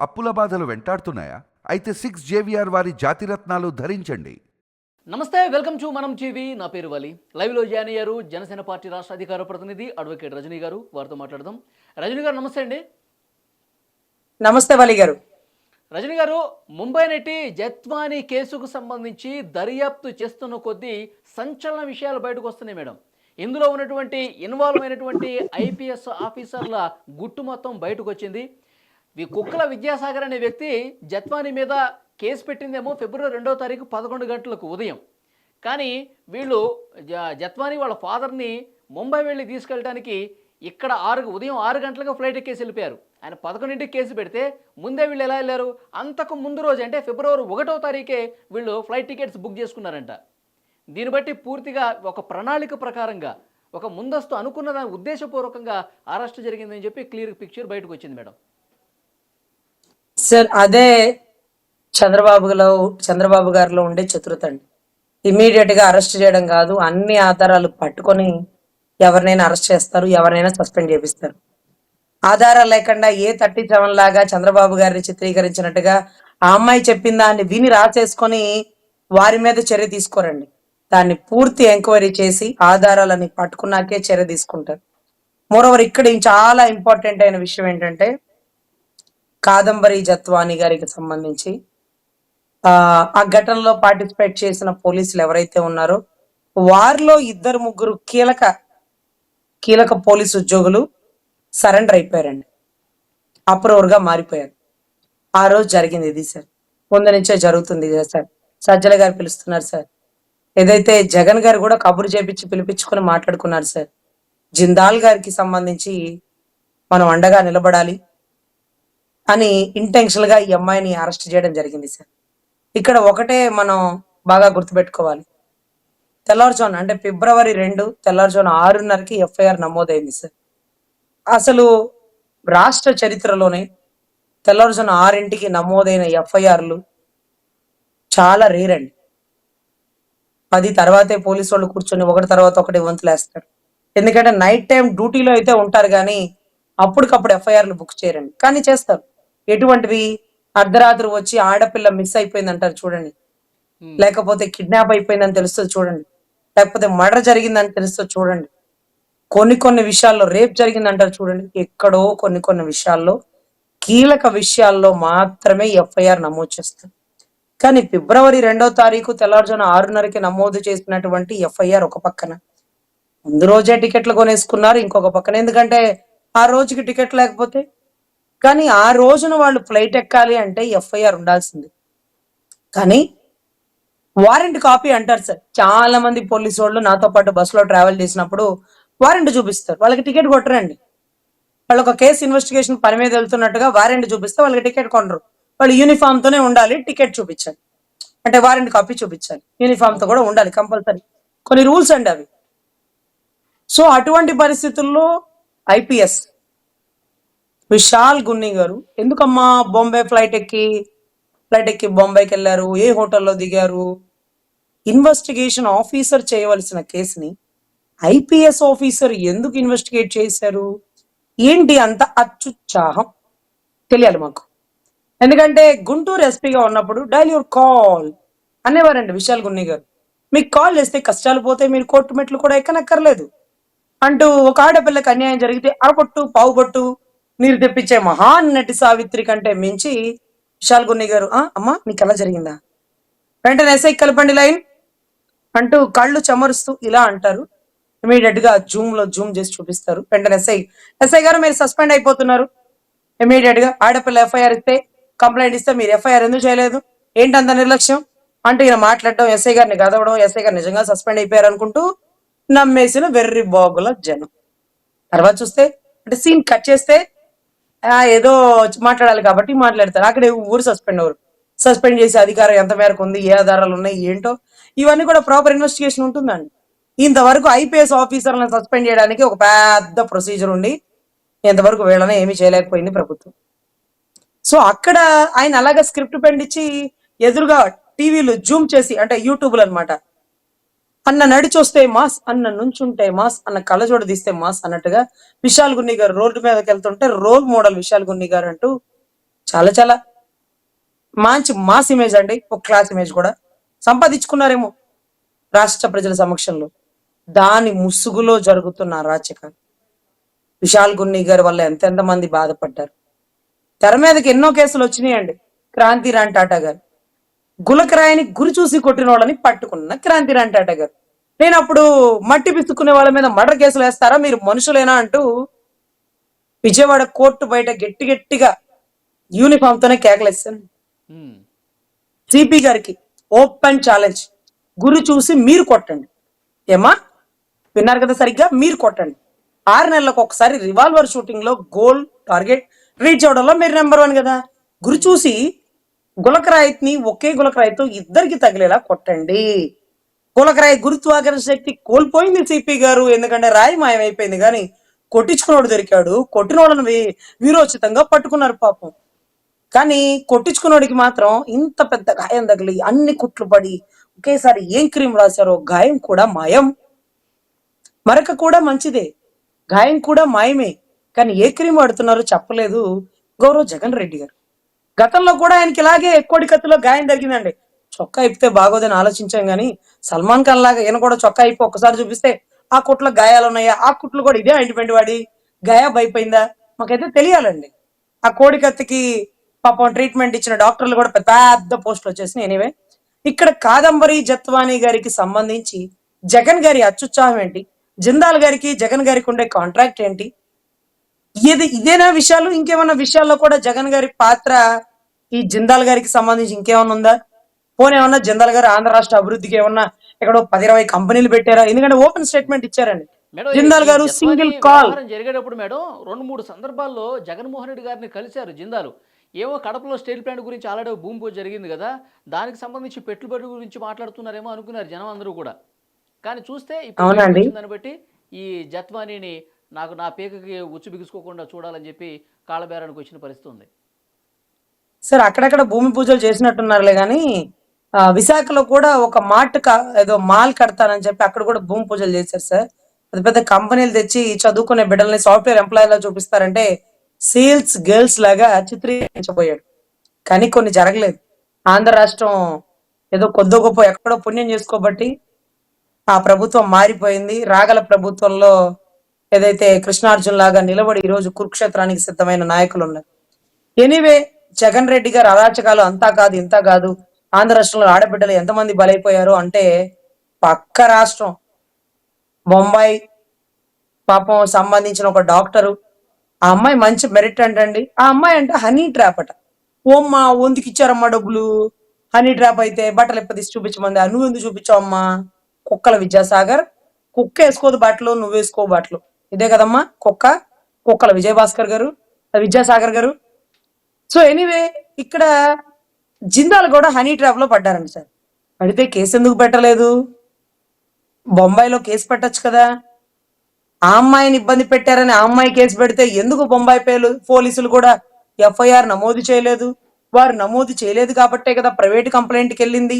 అప్పుల బాధలు వెంటాడుతున్నాయా? అయితే సిక్స్ జేవిఆర్ వారి జాతిరత్నాలు ధరించండి. నమస్తే వెల్కమ్ టు మనం టీవీ. నా పేరు వలి. లైవ్లో జాయిన్ అయ్యారు జనసేన పార్టీ రాష్ట్ర అధికార ప్రతినిధి అడ్వకేట్ రజనీ గారు. వారితో మాట్లాడదాం. రజనీ గారు నమస్తే అండి. నమస్తే వాలి గారు. రజనీ గారు ముంబై నటి జత్వానీ కేసుకు సంబంధించి దర్యాప్తు చేస్తున్న కొద్దీ సంచలన విషయాలు బయటకు వస్తున్నాయి మేడం. ఇందులో ఉన్నటువంటి ఇన్వాల్వ్ అయినటువంటి ఐపీఎస్ ఆఫీసర్ల గుట్టు మొత్తం బయటకు వచ్చింది. ఈ కుక్కల విద్యాసాగర్ అనే వ్యక్తి జత్వానీ మీద కేసు పెట్టిందేమో ఫిబ్రవరి రెండో తారీఖు పదకొండు గంటలకు ఉదయం. కానీ వీళ్ళు జ- జత్వానీ వాళ్ళ ఫాదర్ని ముంబై వెళ్ళి తీసుకెళ్ళడానికి ఇక్కడ ఆరు ఉదయం ఆరు గంటలకు ఫ్లైట్ ఎక్కేసి వెళ్ళిపోయారు. ఆయన పదకొండింటికి కేసు పెడితే ముందే వీళ్ళు ఎలా వెళ్ళారు? అంతకు ముందు రోజు అంటే ఫిబ్రవరి ఒకటో తారీఖే వీళ్ళు ఫ్లైట్ టికెట్స్ బుక్ చేసుకున్నారంట. దీన్ని బట్టి పూర్తిగా ఒక ప్రణాళిక ప్రకారంగా ఒక ముందస్తు అనుకున్న దాని ఉద్దేశపూర్వకంగా అరెస్ట్ జరిగిందని చెప్పి క్లియర్ పిక్చర్ బయటకు వచ్చింది మేడం. సార్ అదే చంద్రబాబులో చంద్రబాబు గారిలో ఉండే చతురత అండి ఇమీడియట్గా అరెస్ట్ చేయడం కాదు అన్ని ఆధారాలు పట్టుకొని ఎవరినైనా అరెస్ట్ చేస్తారు ఎవరినైనా సస్పెండ్ చేపిస్తారు. ఆధారాలు లేకుండా ఏ థర్టీ సెవెన్ లాగా చంద్రబాబు గారిని చిత్రీకరించినట్టుగా ఆ అమ్మాయి చెప్పిందా అని విని రాసేసుకొని వారి మీద చర్య తీసుకోరండి. దాన్ని పూర్తి ఎంక్వైరీ చేసి ఆధారాలని పట్టుకున్నాకే చర్య తీసుకుంటారు. మోరవర్ ఇక్కడ చాలా ఇంపార్టెంట్ అయిన విషయం ఏంటంటే కాదంబరి జత్వాని గారికి సంబంధించి ఆ ఘటనలో పార్టిసిపేట్ చేసిన పోలీసులు ఎవరైతే ఉన్నారో వారిలో ఇద్దరు ముగ్గురు కీలక కీలక పోలీసు ఉద్యోగులు సరెండర్ అయిపోయారండి. అప్రోవర్గా మారిపోయారు. ఆ రోజు జరిగింది ఇది సార్. ముందు నుంచే జరుగుతుంది ఇది సార్. సజ్జల గారు పిలుస్తున్నారు సార్. ఏదైతే జగన్ గారు కూడా కబురు చేపించి పిలిపించుకొని మాట్లాడుకున్నారు సార్. జిందాల్ గారికి సంబంధించి మనం అండగా నిలబడాలి. అని ఇంటెన్షనల్గా ఈ అమ్మాయిని అరెస్ట్ చేయడం జరిగింది సార్ ఇక్కడ ఒకటే మనం బాగా గుర్తుపెట్టుకోవాలి. తెల్లవారుజామున అంటే ఫిబ్రవరి రెండు తెల్లవారుజామున ఆరున్నరకి ఎఫ్ఐఆర్ నమోదైంది సార్ అసలు రాష్ట్ర చరిత్రలోనే తెల్లవారుజామున ఆరింటికి నమోదైన ఎఫ్ఐఆర్లు చాలా రేర్ అండి. పది తర్వాతే పోలీసు వాళ్ళు కూర్చొని ఒకటి తర్వాత ఒకటి వంతులేస్తారు. ఎందుకంటే నైట్ టైం డ్యూటీలో అయితే ఉంటారు కానీ అప్పటికప్పుడు ఎఫ్ఐఆర్లు బుక్ చేయరండి. కానీ చేస్తారు. ఎటువంటివి? అర్ధరాత్రి వచ్చి ఆడపిల్ల మిస్ అయిపోయింది అంటారు చూడండి లేకపోతే కిడ్నాప్ అయిపోయిందని తెలుస్తుంది చూడండి. లేకపోతే మర్డర్ జరిగిందని తెలుస్తుంది చూడండి. కొన్ని కొన్ని విషయాల్లో రేప్ జరిగిందంటారు చూడండి. ఎక్కడో కొన్ని కొన్ని విషయాల్లో కీలక విషయాల్లో మాత్రమే ఎఫ్ఐఆర్ నమోదు చేస్తారు కానీ ఫిబ్రవరి రెండో తారీఖు తెల్లవారుజామున ఆరున్నరకి నమోదు చేసినటువంటి ఎఫ్ఐఆర్ ఒక పక్కన. ముందు రోజే టికెట్లు కొనేసుకున్నారు ఇంకొక పక్కన. ఎందుకంటే ఆ రోజుకి టికెట్ లేకపోతే కానీ ఆ రోజున వాళ్ళు ఫ్లైట్ ఎక్కాలి అంటే ఎఫ్ఐఆర్ ఉండాల్సింది. కానీ వారెంట్ కాపీ అంటారు సార్. చాలా మంది పోలీసు వాళ్ళు నాతో పాటు బస్సులో ట్రావెల్ చేసినప్పుడు వారెంట్ చూపిస్తారు. వాళ్ళకి టికెట్ కొట్టరండి. వాళ్ళు ఒక కేసు ఇన్వెస్టిగేషన్ పని మీద వెళ్తున్నట్టుగా వారెంట్ చూపిస్తే వాళ్ళకి టికెట్ కొనరు. వాళ్ళు యూనిఫామ్ తోనే ఉండాలి టికెట్ చూపించాలి. అంటే వారెంట్ కాపీ చూపించాలి. యూనిఫామ్తో కూడా ఉండాలి కంపల్సరీ. కొన్ని రూల్స్ అండి అవి. సో అటువంటి పరిస్థితుల్లో ఐపీఎస్ విశాల్ గున్ని గారు. ఎందుకమ్మా బాంబే ఫ్లైట్ ఎక్కి ఫ్లైట్ ఎక్కి బొంబాయికి వెళ్ళారు? ఏ హోటల్లో దిగారు? ఇన్వెస్టిగేషన్ ఆఫీసర్ చేయవలసిన కేసుని ఐపీఎస్ ఆఫీసర్ ఎందుకు ఇన్వెస్టిగేట్ చేశారు? ఏంటి అంత అత్యుత్సాహం? తెలియాలి మాకు. ఎందుకంటే గుంటూరు ఎస్పీగా ఉన్నప్పుడు డైల్ యువర్ కాల్ అనేవారండి విశాల్ గున్ని గారు. మీకు కాల్ చేస్తే కష్టాలు పోతే మీరు కోర్టు మెట్లు కూడా ఎక్కనక్కర్లేదు. అంటూ ఒక ఆడపిల్లకి అన్యాయం జరిగితే అరపొట్టు పావుబొట్టు నీరు తెప్పించే మహాన్ నటి సావిత్రి కంటే మించి విశాల్ గున్ని గారు "ఆ, అమ్మా నీకు ఎలా జరిగిందా? వెంటనే ఎస్ఐ కలపండి లైన్. అంటూ కళ్ళు చమరుస్తూ ఇలా అంటారు. ఇమీడియట్గా జూమ్లో జూమ్ చేసి చూపిస్తారు. వెంటనే ఎస్ఐ ఎస్ఐ గారు మీరు సస్పెండ్ అయిపోతున్నారు. ఇమీడియట్గా ఆడపిల్ల ఎఫ్ఐఆర్ ఇస్తే కంప్లైంట్ ఇస్తే మీరు ఎఫ్ఐఆర్ ఎందుకు చేయలేదు? ఏంటంత నిర్లక్ష్యం? అంటూ ఈయన మాట్లాడడం ఎస్ఐ గారిని గదవడం ఎస్ఐ గారు నిజంగా సస్పెండ్ అయిపోయారు అనుకుంటూ నమ్మేసిన వెర్రి బాగుల జనం. తర్వాత చూస్తే అంటే సీన్ కట్ చేస్తే ఏదో మాట్లాడాలి కాబట్టి మాట్లాడతారు. అక్కడ ఊరు సస్పెండ్ అవ్వరు. సస్పెండ్ చేసే అధికారం ఎంత మేరకు ఉంది ఏ ఆధారాలు ఉన్నాయి ఏంటో. ఇవన్నీ కూడా ప్రాపర్ ఇన్వెస్టిగేషన్ ఉంటుందండి. ఇంతవరకు ఐపీఎస్ ఆఫీసర్లను సస్పెండ్ చేయడానికి ఒక పెద్ద ప్రొసీజర్ ఉండి ఇంతవరకు వీళ్ళని ఏమీ చేయలేకపోయింది ప్రభుత్వం. సో అక్కడ ఆయన అలాగా స్క్రిప్ట్ పండించి ఎదురుగా టీవీలు జూమ్ చేసి అంటే యూట్యూబ్లు అన్నమాట అన్న నడిచొస్తే మాస్ అన్న నుంచుంటే మాస్ అన్న కళ్ళజోడ తీస్తే మాస్ అన్నట్టుగా విశాల్ గున్ని గారు రోడ్డు మీదకి వెళ్తుంటే రోల్ మోడల్ విశాల్ గున్ని గారు అంటూ చాలా చాలా మంచి మాస్ ఇమేజ్ అండి. ఒక క్లాస్ ఇమేజ్ కూడా సంపాదించుకున్నారేమో రాష్ట్ర ప్రజల సమక్షంలో. దాని ముసుగులో జరుగుతున్న అరాచకాలు విశాల్ గున్ని గారి వల్ల ఎంతెంత మంది బాధపడ్డారు. తెర మీదకి ఎన్నో కేసులు వచ్చినాయండి. క్రాంతి రాన్ టాటా గారు. గులకరాయిని గురి చూసి కొట్టిన వాళ్ళని పట్టుకున్న క్రాంతి రాన్ టాటా గారు. నేను అప్పుడు మట్టి పిసుకునే వాళ్ళ మీద మర్డర్ కేసులు వేస్తారా? మీరు మనుషులేనా అంటూ విజయవాడ కోర్టు బయట గట్టి గట్టిగా యూనిఫామ్ తోనే కేకలేస్తాను. సిపి గారికి ఓపెన్ ఛాలెంజ్ గురి చూసి మీరు కొట్టండి. ఏమా విన్నారు కదా సరిగ్గా? మీరు కొట్టండి. ఆరు నెలలకు ఒకసారి రివాల్వర్ షూటింగ్లో గోల్ టార్గెట్ రీచ్ అవడంలో మీరు నెంబర్ వన్ కదా. గురి చూసి గులకరాయిని ఒకే గులకరాయితో ఇద్దరికి తగిలేలా కొట్టండి. గులకరాయి గురుత్వాకర్షణ శక్తి కోల్పోయింది సిపి గారు. ఎందుకంటే రాయి మాయమైపోయింది. కానీ కొట్టించుకున్నోడు దొరికాడు. కొట్టిన వాళ్ళని వీరోచితంగా పట్టుకున్నారు పాపం. కానీ కొట్టించుకున్నోడికి మాత్రం ఇంత పెద్ద గాయం తగిలి అన్ని కుట్లు పడి ఒకేసారి ఏం క్రీమ్ రాశారో గాయం కూడా మాయం. మరక కూడా మంచిదే. గాయం కూడా మాయమే. కానీ ఏ క్రీమ్ వాడుతున్నారో చెప్పలేదు గౌరవ్ జగన్ రెడ్డి గారు. గతంలో కూడా ఆయనకి ఇలాగే ఎక్కువడి కత్తిలో గాయం జరిగిందండి. చొక్కా ఇప్పితే బాగోదని ఆలోచించాం కానీ సల్మాన్ ఖాన్ లాగా ఈయన కూడా చొక్కా ఇప్పి ఒక్కసారి చూపిస్తే ఆ కుట్లో గాయాలు ఉన్నాయా? ఆ కుట్లు కూడా ఇదే ఆయింట్మెంట్ వాడి గాయా భయపోయిందా మాకైతే తెలియాలండి. ఆ కోడి కత్తికి పాపం ట్రీట్మెంట్ ఇచ్చిన డాక్టర్లు కూడా పెద్ద పోస్టులు వచ్చేసినాయి ఎనీవే. ఇక్కడ కాదంబరి జత్వానీ గారికి సంబంధించి జగన్ గారి అత్యుత్సాహం ఏంటి? జిందాల్ గారికి జగన్ గారికి ఉండే కాంట్రాక్ట్ ఏంటి? ఇది ఇదేనా విషయాలు? ఇంకేమైనా విషయాల్లో కూడా జగన్ గారి పాత్ర ఈ జిందాల్ గారికి సంబంధించి ఇంకేమన్నా ఉందా? పోనీ ఏమన్నా జిందాల్ గారు ఆంధ్ర రాష్ట్ర అభివృద్ధికి ఏమన్నా ఇక్కడ పది ఇరవై కంపెనీలు పెట్టారా? ఎందుకంటే ఓపెన్ స్టేట్మెంట్ ఇచ్చారండి. జిందాల్ గారు సింగిల్ కాల్. జరిగేటప్పుడు మేడం రెండు మూడు సందర్భాల్లో జగన్మోహన్ రెడ్డి గారిని కలిశారు జిందాలు. ఏమో కడపలో స్టీల్ ప్లాంట్ గురించి ఆల్రెడీ భూమి పూజ జరిగింది కదా దానికి సంబంధించి పెట్టుబడి గురించి మాట్లాడుతున్నారేమో అనుకున్నారు జనం అందరూ కూడా. కానీ చూస్తే ఇప్పుడు. దాన్ని బట్టి ఈ జత్వానీని నాకు నా పీకకి ఉచ్చు బిగుసుకోకుండా చూడాలని చెప్పి కాళ్ళబేరానికి వచ్చిన పరిస్థితి ఉంది. సార్ అక్కడక్కడ భూమి పూజలు చేసినట్టున్నారులే కానీ విశాఖలో కూడా ఒక మార్ట్ ఏదో మాల్ కడతానని చెప్పి అక్కడ కూడా భూమి పూజలు చేశారు సార్. పెద్ద పెద్ద కంపెనీలు తెచ్చి చదువుకునే బిడ్డల్ని సాఫ్ట్వేర్ ఎంప్లాయీ లా చూపిస్తారంటే సేల్స్ గర్ల్స్ లాగా చిత్రీకరించబోయాడు. కానీ కొన్ని జరగలేదు. ఆంధ్ర రాష్ట్రం ఏదో కొద్ది గొప్ప ఎక్కడో పుణ్యం చేసుకోబట్టి ఆ ప్రభుత్వం మారిపోయింది. రాగల ప్రభుత్వంలో ఏదైతే కృష్ణార్జున్ లాగా నిలబడి ఈ రోజు కురుక్షేత్రానికి సిద్ధమైన నాయకులు ఉన్నారు. ఎనీవే జగన్ రెడ్డి గారు అరాచకాలు అంతా కాదు ఇంత కాదు. ఆంధ్ర రాష్ట్రంలో ఆడబిడ్డలు ఎంతమంది బలైపోయారు అంటే పక్క రాష్ట్రం. బొంబాయి పాపం సంబంధించిన ఒక డాక్టరు. ఆ అమ్మాయి మంచి మెరిట్ అంటండి. ఆ అమ్మాయి అంటే హనీ ట్రాప్ అట. ఓమ్మా వందికి ఇచ్చారమ్మా డబ్బులు? హనీ ట్రాప్ అయితే బట్టలు ఎప్పదీసి చూపించమంది? నువ్వు ఎందుకు చూపించావు అమ్మా? కుక్కల విద్యాసాగర్. కుక్క వేసుకోదు బట్టలు నువ్వు వేసుకో బట్టలు. ఇదే కదమ్మా కుక్క? కుక్కల విజయభాస్కర్ గారు విద్యాసాగర్ గారు. సో ఎనీవే ఇక్కడ జిందాల్ కూడా హనీ ట్రాప్లో పడ్డారండి సార్. పడితే కేసు ఎందుకు పెట్టలేదు? బొంబాయిలో కేసు పెట్టొచ్చు కదా? ఆ అమ్మాయిని ఇబ్బంది పెట్టారని ఆ అమ్మాయి కేసు పెడితే ఎందుకు బొంబాయి పేలు పోలీసులు కూడా ఎఫ్ఐఆర్ నమోదు చేయలేదు? వారు నమోదు చేయలేదు కాబట్టే కదా ప్రైవేట్ కంప్లైంట్కి వెళ్ళింది?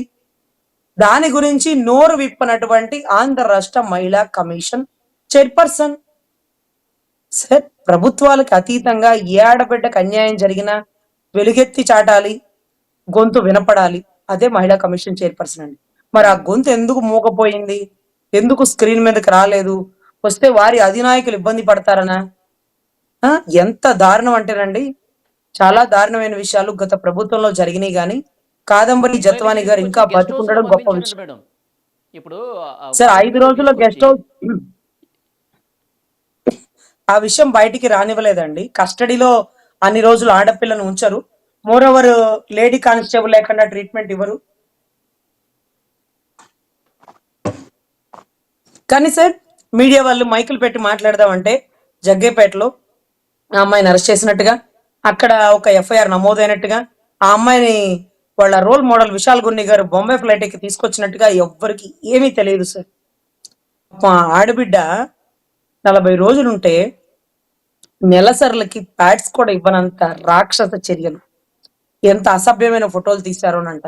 దాని గురించి నోరు విప్పనటువంటి ఆంధ్ర రాష్ట్ర మహిళా కమిషన్ చైర్పర్సన్. సార్ ప్రభుత్వాలకు అతీతంగా ఏ ఆడబిడ్డకు అన్యాయం జరిగినా వెలుగెత్తి చాటాలి గొంతు వినపడాలి. అదే మహిళా కమిషన్ చైర్పర్సన్ అండి. మరి ఆ గొంతు ఎందుకు మూగపోయింది? ఎందుకు స్క్రీన్ మీదకి రాలేదు? వస్తే వారి అధినాయకులు ఇబ్బంది పడతారనా? ఎంత దారుణం అంటేనండి. చాలా దారుణమైన విషయాలు గత ప్రభుత్వంలో జరిగినాయి గాని కాదంబరి జత్వాని గారు ఇంకా బతుకుండడం గొప్ప విషయం. ఇప్పుడు సార్ ఐదు రోజుల్లో గెస్ట్ హౌస్ ఆ విషయం బయటికి రానివ్వలేదండి. కస్టడీలో అన్ని రోజులు ఆడపిల్లను ఉంచరు. మోర్ ఓవర్ లేడీ కానిస్టేబుల్ లేకుండా ట్రీట్మెంట్ ఇవ్వరు. కానీ సార్ మీడియా వాళ్ళు మైకులు పెట్టి మాట్లాడదామంటే జగ్గేపేటలో ఆ అమ్మాయిని అరెస్ట్ చేసినట్టుగా అక్కడ ఒక ఎఫ్ఐఆర్ నమోదైనట్టుగా ఆ అమ్మాయిని వాళ్ళ రోల్ మోడల్ విశాల్ గున్ని గారు బొంబాయి ఫ్లైట్ ఎక్కి తీసుకొచ్చినట్టుగా ఎవ్వరికి ఏమీ తెలియదు సార్. మా ఆడబిడ్డ నలభై రోజులుంటే నెలసర్లకి ప్యాడ్స్ కూడా ఇవ్వనంత రాక్షస చర్యలు. ఎంత అసభ్యమైన ఫోటోలు తీశారోనంట.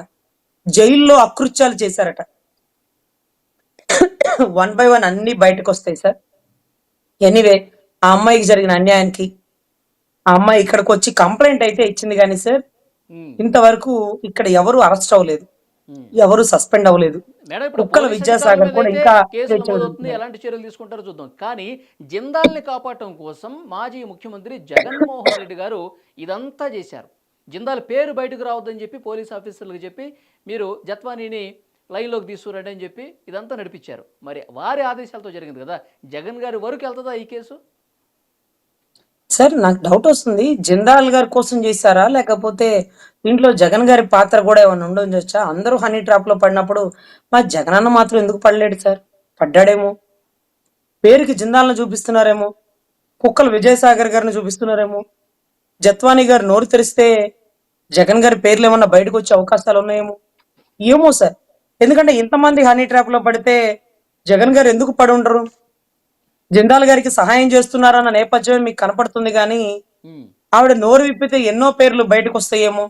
జైల్లో అకృత్యాలు చేశారట. వన్ బై వన్ అన్ని బయటకు వస్తాయి సార్. ఎనీవే ఆ అమ్మాయికి జరిగిన అన్యాయానికి ఆ అమ్మాయి ఇక్కడికి వచ్చి కంప్లైంట్ అయితే ఇచ్చింది కానీ సార్ ఇంతవరకు ఇక్కడ ఎవరు అరెస్ట్ అవ్వలేదు. ఎవరు సస్పెండ్ అవ్వలేదు. కుక్కల విద్యాసాగర్ కూడా ఇంకా. ఎలాంటి చర్యలు తీసుకుంటారో చూద్దాం. కానీ జిందాల్ని కాపాడటం కోసం మాజీ ముఖ్యమంత్రి జగన్మోహన్ రెడ్డి గారు ఇదంతా చేశారు. జిందాల్ పేరు బయటకు రావద్దని చెప్పి పోలీస్ ఆఫీసర్లకు చెప్పి మీరు జత్వానీని లైన్లోకి తీసుకురండి అని చెప్పి ఇదంతా నడిపించారు. మరి వారి ఆదేశాలతో జరిగింది కదా. జగన్ గారి వరకు వెళ్తుందా ఈ కేసు? సార్ నాకు డౌట్ వస్తుంది. జిందాల్ గారి కోసం చేశారా? లేకపోతే దీంట్లో జగన్ గారి పాత్ర కూడా ఏమైనా ఉండొచ్చా అందరూ హనీ ట్రాప్లో పడినప్పుడు మా జగన్ అన్న మాత్రం ఎందుకు పడలేడు సార్? పడ్డాడేమో. పేరుకి జిందాల్ని చూపిస్తున్నారేమో. కుక్కలు విజయసాగర్ గారిని చూపిస్తున్నారేమో. జత్వానీ గారు నోరు తెరిస్తే జగన్ గారి పేర్లు ఏమన్నా బయటకు వచ్చే అవకాశాలు ఉన్నాయేమో. ఏమో సార్. ఎందుకంటే ఇంతమంది హనీ ట్రాప్లో పడితే జగన్ గారు ఎందుకు పడి ఉండరు జిందాల్ గారికి సహాయం చేస్తున్నారన్న నేపథ్యం మీకు కనపడుతుంది కానీ ఆవిడ నోరు విప్పితే ఎన్నో పేర్లు బయటకు వస్తాయేమో.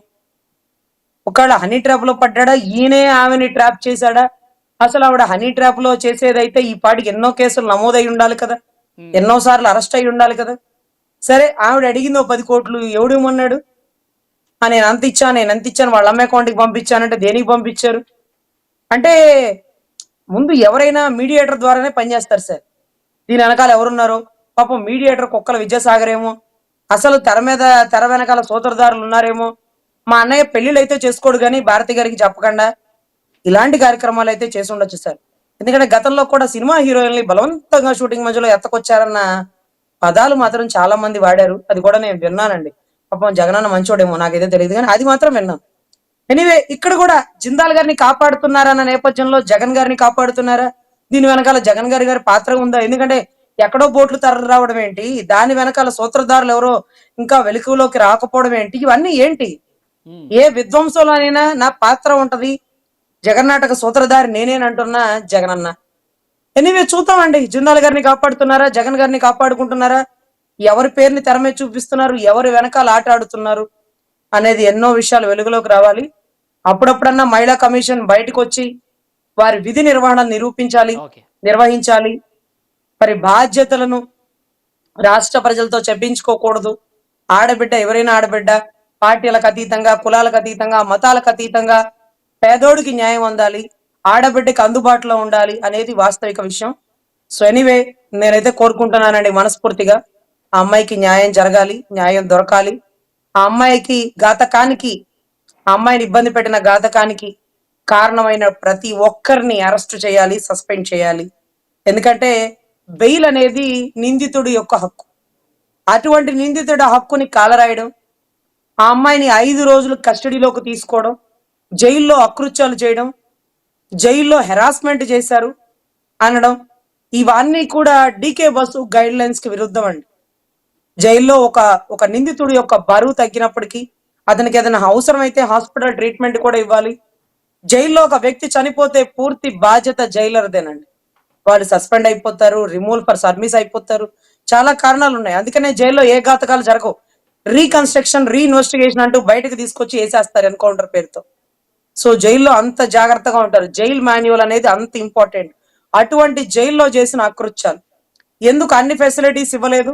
ఒకవేళ హనీ ట్రాప్లో పడ్డాడా? ఈయనే ఆమెని ట్రాప్ చేశాడా? అసలు ఆవిడ హనీ ట్రాప్లో చేసేదైతే ఈ పాటికి ఎన్నో కేసులు నమోదై ఉండాలి కదా. ఎన్నో సార్లు అరెస్ట్ అయి ఉండాలి కదా? సరే ఆవిడ అడిగింది పది కోట్లు ఎవడేమన్నాడు నేను అంత ఇచ్చాను నేను అంత ఇచ్చాను వాళ్ళ అమ్మ అకౌంట్కి పంపించానంటే దేనికి పంపించారు? అంటే ముందు ఎవరైనా మీడియేటర్ ద్వారానే పనిచేస్తారు సార్. దీని వెనకాల ఎవరున్నారు? పాపం మీడియేటర్ కుక్కల విద్యాసాగర్ ఏమో. అసలు తెర మీద తెర వెనకాల సూత్రధారులు ఉన్నారేమో. మా అన్నయ్య పెళ్ళిళ్ళు అయితే చేసుకోడు కానీ భారతి గారికి చెప్పకుండా ఇలాంటి కార్యక్రమాలు అయితే చేసి ఉండొచ్చు సార్. ఎందుకంటే గతంలో కూడా సినిమా హీరోయిన్లు బలవంతంగా షూటింగ్ మధ్యలో ఎత్తకొచ్చారన్న పదాలు మాత్రం చాలా మంది వాడారు. అది కూడా నేను విన్నానండి. పాపం జగనన్న మంచోడేమో నాకైతే తెలియదు కానీ అది మాత్రం విన్నాను ఎనీవే ఇక్కడ కూడా జిందాల్ గారిని కాపాడుతున్నారన్న నేపథ్యంలో జగన్ గారిని కాపాడుతున్నారా? దీని వెనకాల జగన్ గారి గారి పాత్ర ఉందా? ఎందుకంటే ఎక్కడో బోట్లు తరలి రావడం ఏంటి? దాని వెనకాల సూత్రధారులు ఎవరో ఇంకా వెలుగులోకి రాకపోవడం ఏంటి? ఇవన్నీ ఏంటి. ఏ విధ్వంసంలోనైనా నా పాత్ర ఉంటది. జగన్నాటక సూత్రధారి నేనేనంటున్నా జగనన్న ఎనీవే చూద్దామండి. జిందాల్ గారిని కాపాడుతున్నారా? జగన్ గారిని కాపాడుకుంటున్నారా? ఎవరి పేరుని తెర మీద చూపిస్తున్నారు? ఎవరి వెనకాల ఆట ఆడుతున్నారు? అనేది ఎన్నో విషయాలు వెలుగులోకి రావాలి. అప్పుడప్పుడన్నా మహిళా కమిషన్ బయటకు వచ్చి వారి విధి నిర్వహణ నిరూపించాలి నిర్వహించాలి. మరి బాధ్యతలను రాష్ట్ర ప్రజలతో చెప్పించుకోకూడదు. ఆడబిడ్డ ఎవరైనా ఆడబిడ్డ పార్టీలకు అతీతంగా కులాలకు అతీతంగా మతాలకు అతీతంగా పేదోడికి న్యాయం అందాలి ఆడబిడ్డకి అందుబాటులో ఉండాలి అనేది వాస్తవిక విషయం. సో ఎనీవే నేనైతే కోరుకుంటున్నానండి మనస్ఫూర్తిగా. ఆ అమ్మాయికి న్యాయం జరగాలి న్యాయం దొరకాలి. ఆ అమ్మాయికి ఘాతకానికి ఆ అమ్మాయిని ఇబ్బంది పెట్టిన ఘాతకానికి కారణమైన ప్రతి ఒక్కరిని అరెస్ట్ చేయాలి సస్పెండ్ చేయాలి. ఎందుకంటే బెయిల్ అనేది నిందితుడి యొక్క హక్కు. అటువంటి నిందితుడి హక్కుని కాలరాయడం ఆ అమ్మాయిని ఐదు రోజులు కస్టడీలోకి తీసుకోవడం జైల్లో అకృత్యాలు చేయడం జైల్లో హెరాస్మెంట్ చేశారు అనడం ఇవన్నీ కూడా డీకే బస్సు గైడ్ లైన్స్కి విరుద్ధం అండి. జైల్లో ఒక ఒక నిందితుడి యొక్క బరువు తగ్గినప్పటికీ అతనికి ఏదైనా అవసరమైతే హాస్పిటల్ ట్రీట్మెంట్ కూడా ఇవ్వాలి. జైల్లో ఒక వ్యక్తి చనిపోతే పూర్తి బాధ్యత జైలర్దేనండి. వాళ్ళు సస్పెండ్ అయిపోతారు రిమూవ్ ఫర్ సర్వీస్ అయిపోతారు. చాలా కారణాలు ఉన్నాయి అందుకనే జైల్లో ఏ ఘాతకాలు జరగవు. రీకన్స్ట్రక్షన్ రీఇన్వెస్టిగేషన్ అంటూ బయటకు తీసుకొచ్చి వేసేస్తారు ఎన్కౌంటర్ పేరుతో. సో జైల్లో అంత జాగ్రత్తగా ఉంటారు. జైల్ మాన్యువల్ అనేది అంత ఇంపార్టెంట్. అటువంటి జైల్లో చేసిన అకృత్యాలు. ఎందుకు అన్ని ఫెసిలిటీస్ ఇవ్వలేదు?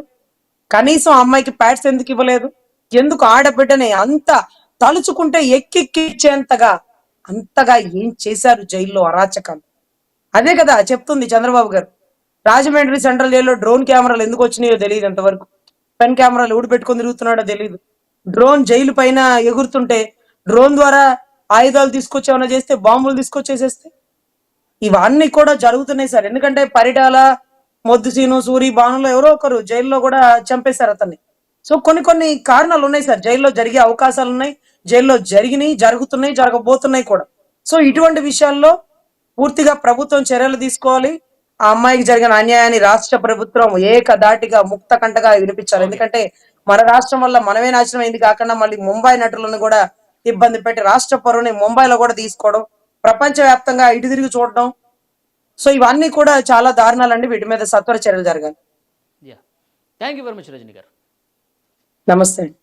కనీసం అమ్మాయికి ప్యాడ్స్ ఎందుకు ఇవ్వలేదు? ఎందుకు ఆడబిడ్డని అంత తలుచుకుంటే ఎక్కిచ్చేంతగా అంతగా ఏం చేశారు జైల్లో అరాచకాలు? అదే కదా చెప్తుంది చంద్రబాబు గారు. రాజమండ్రి సెంట్రల్ జైల్లో డ్రోన్ కెమెరాలు ఎందుకు వచ్చినాయో తెలియదు ఎంతవరకు పెన్ కెమెరాలు ఊడిపెట్టుకొని తిరుగుతున్నాడో తెలియదు. డ్రోన్ జైలు పైన ఎగురుతుంటే డ్రోన్ ద్వారా ఆయుధాలు తీసుకొచ్చేమన్నా చేస్తే బాంబులు తీసుకొచ్చేసేస్తే? ఇవన్నీ కూడా జరుగుతున్నాయి సార్. ఎందుకంటే పరిటాల మొద్దుసీను సూరి బాణులు ఎవరో ఒకరు జైల్లో కూడా చంపేశారు అతన్ని. సో కొన్ని కొన్ని కారణాలు ఉన్నాయి సార్. జైల్లో జరిగే అవకాశాలు ఉన్నాయి. జైల్లో జరిగినాయి జరుగుతున్నాయి జరగబోతున్నాయి కూడా. సో ఇటువంటి విషయాల్లో పూర్తిగా ప్రభుత్వం చర్యలు తీసుకోవాలి. ఆ అమ్మాయికి జరిగిన అన్యాయాన్ని రాష్ట్ర ప్రభుత్వం ఏకదాటిగా ముక్త కంటగా వినిపించాలి. ఎందుకంటే మన రాష్ట్రం వల్ల మనమే నాశనం అయింది కాకుండా మళ్ళీ ముంబై నటులను కూడా ఇబ్బంది పెట్టి రాష్ట్ర పరువుని ముంబైలో కూడా తీసుకోవడం ప్రపంచ వ్యాప్తంగా ఇటు తిరిగి చూడడం. సో ఇవన్నీ కూడా చాలా దారుణాలండి. వీటి మీద సత్వర చర్యలు జరగాలి. Yeah thank you very much Rajani గారు. నమస్తే అండి.